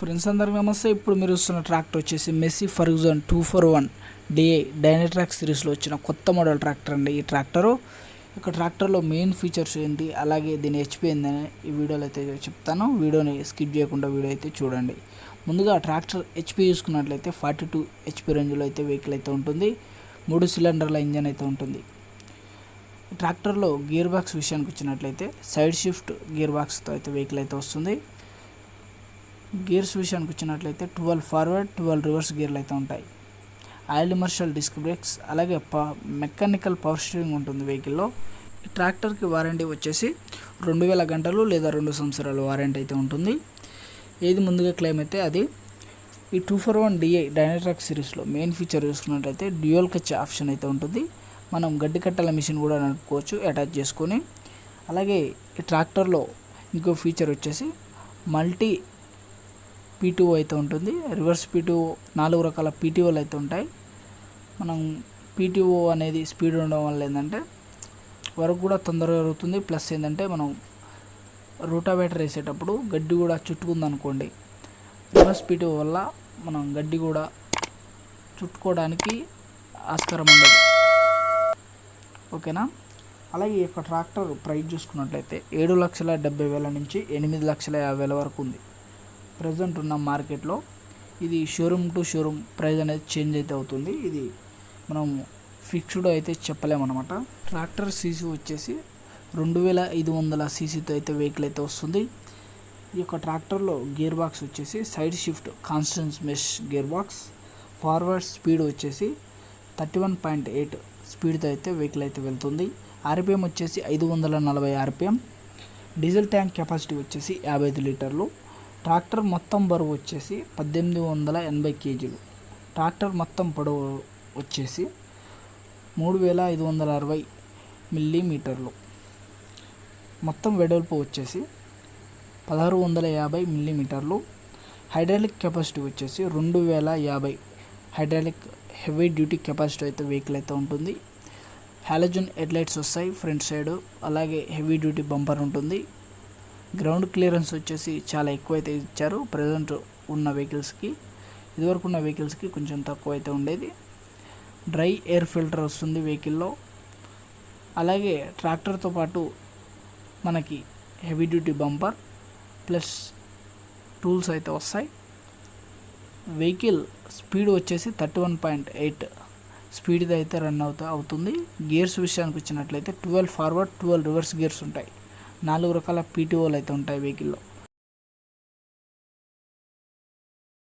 Friends అందరికి నమస్తే. ఇప్పుడు మీరు వస్తున్న ట్రాక్టర్ వచ్చేసి Massey Ferguson two four one DI Dynatrack సిరీస్లో వచ్చిన కొత్త మోడల్ ట్రాక్టర్ అండి ఈ ట్రాక్టరు. ఇక ట్రాక్టర్లో మెయిన్ ఫీచర్స్ ఏంటి అలాగే దీని హెచ్పి ఏందని ఈ వీడియోలో అయితే చెప్తాను. వీడియోని స్కిప్ చేయకుండా వీడియో అయితే చూడండి. ముందుగా ట్రాక్టర్ హెచ్పి చూసుకున్నట్లయితే ఫార్టీ టూ హెచ్పి రేంజ్లో అయితే వెహికల్ అయితే ఉంటుంది. మూడు సిలిండర్ల ఇంజన్ అయితే ఉంటుంది. ట్రాక్టర్లో గేర్ బాక్స్ విషయానికి వచ్చినట్లయితే సైడ్ షిఫ్ట్ గేర్ బాక్స్తో అయితే వెహికల్ అయితే వస్తుంది. గేర్స్ విషయానికి వచ్చినట్లయితే ట్వెల్వ్ ఫార్వర్డ్ ట్వెల్వ్ రివర్స్ గేర్లు అయితే ఉంటాయి. ఆయిల్ ఇమర్షియల్ డిస్క్ బ్రేక్స్ అలాగే ప మెకానికల్ పవర్ స్టీరింగ్ ఉంటుంది వెహికల్లో. ఈ ట్రాక్టర్కి వారంటీ వచ్చేసి రెండు వేల గంటలు లేదా రెండు సంవత్సరాలు వారంటీ అయితే ఉంటుంది. ఏది ముందుగా క్లెయిమ్ అయితే అది ఈ two four one DI Dynatrack సిరీస్లో మెయిన్ ఫీచర్ చూసుకున్నట్లయితే డ్యూయల్ కచ్ ఆప్షన్ అయితే ఉంటుంది. మనం గడ్డి కట్టల మిషన్ కూడా నడుపుకోవచ్చు అటాచ్ చేసుకొని. అలాగే ఈ ట్రాక్టర్లో ఇంకో ఫీచర్ వచ్చేసి మల్టీ పీటీఓ అయితే ఉంటుంది. రివర్స్ పీటీఓ నాలుగు రకాల పీటీఓలు అయితే ఉంటాయి. మనం పీటీఓ అనేది స్పీడ్ ఉండడం వల్ల ఏంటంటే వర్క్ కూడా తొందరగా జరుగుతుంది. ప్లస్ ఏంటంటే మనం రూటావేటర్ వేసేటప్పుడు గడ్డి కూడా చుట్టుకుంది అనుకోండి రివర్స్ పీటీఓ వల్ల మనం గడ్డి కూడా చుట్టుకోవడానికి ఆస్కారం ఉండదు. ఓకేనా? అలాగే ఈ యొక్క ట్రాక్టర్ ప్రైస్ చూసుకున్నట్లయితే ఏడు లక్షల డెబ్బై వేల నుంచి ఎనిమిది లక్షల యాభై వేల వరకు ఉంది. ప్రజెంట్ ఉన్న మార్కెట్లో ఇది షోరూమ్ టు షోరూమ్ ప్రైస్ అనేది చేంజ్ అయితే అవుతుంది. ఇది మనం ఫిక్స్డ్ అయితే చెప్పలేమన్నమాట ట్రాక్టర్ సీసీ వచ్చేసి రెండు వేల ఐదు వందల సీసీతో అయితే వెహికల్ అయితే వస్తుంది. ఈ యొక్క ట్రాక్టర్లో గేర్ బాక్స్ వచ్చేసి side shift constant mesh gear box forward speed వచ్చేసి థర్టీ వన్ పాయింట్ ఎయిట్ స్పీడ్తో అయితే వెహికల్ అయితే వెళ్తుంది. ఆర్పిఎం వచ్చేసి ఐదు వందల నలభై ఆర్పిఎం. డీజిల్ ట్యాంక్ కెపాసిటీ వచ్చేసి యాభై ఐదు లీటర్లు. ట్రాక్టర్ మొత్తం బరువు వచ్చేసి పద్దెనిమిది వందల ఎనభై కేజీలు. ట్రాక్టర్ మొత్తం పొడవు వచ్చేసి మూడు వేల ఐదు వందల అరవై మిల్లీమీటర్లు. మొత్తం వెడల్పు వచ్చేసి పదహారు వందల యాభై మిల్లీమీటర్లు. హైడ్రాలిక్ కెపాసిటీ వచ్చేసి రెండు వేల యాభై. హైడ్రాలిక్ హెవీ డ్యూటీ కెపాసిటీ అయితే వెహికల్ అయితే ఉంటుంది. హాలజన్ హెడ్లైట్స్ వస్తాయి ఫ్రంట్ సైడ్ అలాగే హెవీ డ్యూటీ బంపర్ ఉంటుంది. గ్రౌండ్ క్లియరెన్స్ వచ్చేసి చాలా ఎక్కువ అయితే ఇచ్చారు. ప్రజెంట్ ఉన్న వెహికల్స్కి ఇదివరకు ఉన్న వెహికల్స్కి కొంచెం తక్కువ అయితే ఉండేది. డ్రై ఎయిర్ ఫిల్టర్ వస్తుంది వెహికల్లో. అలాగే ట్రాక్టర్తో పాటు మనకి heavy duty bumper plus tools అయితే వస్తాయి. వెహికల్ స్పీడ్ వచ్చేసి thirty one point eight speed అయితే రన్ అవుతా అవుతుంది. గేర్స్ విషయానికి వచ్చినట్లయితే twelve forward twelve reverse gears ఉంటాయి. నాలుగు రకాల పీటీఓలు అయితే ఉంటాయి వెహికల్లో.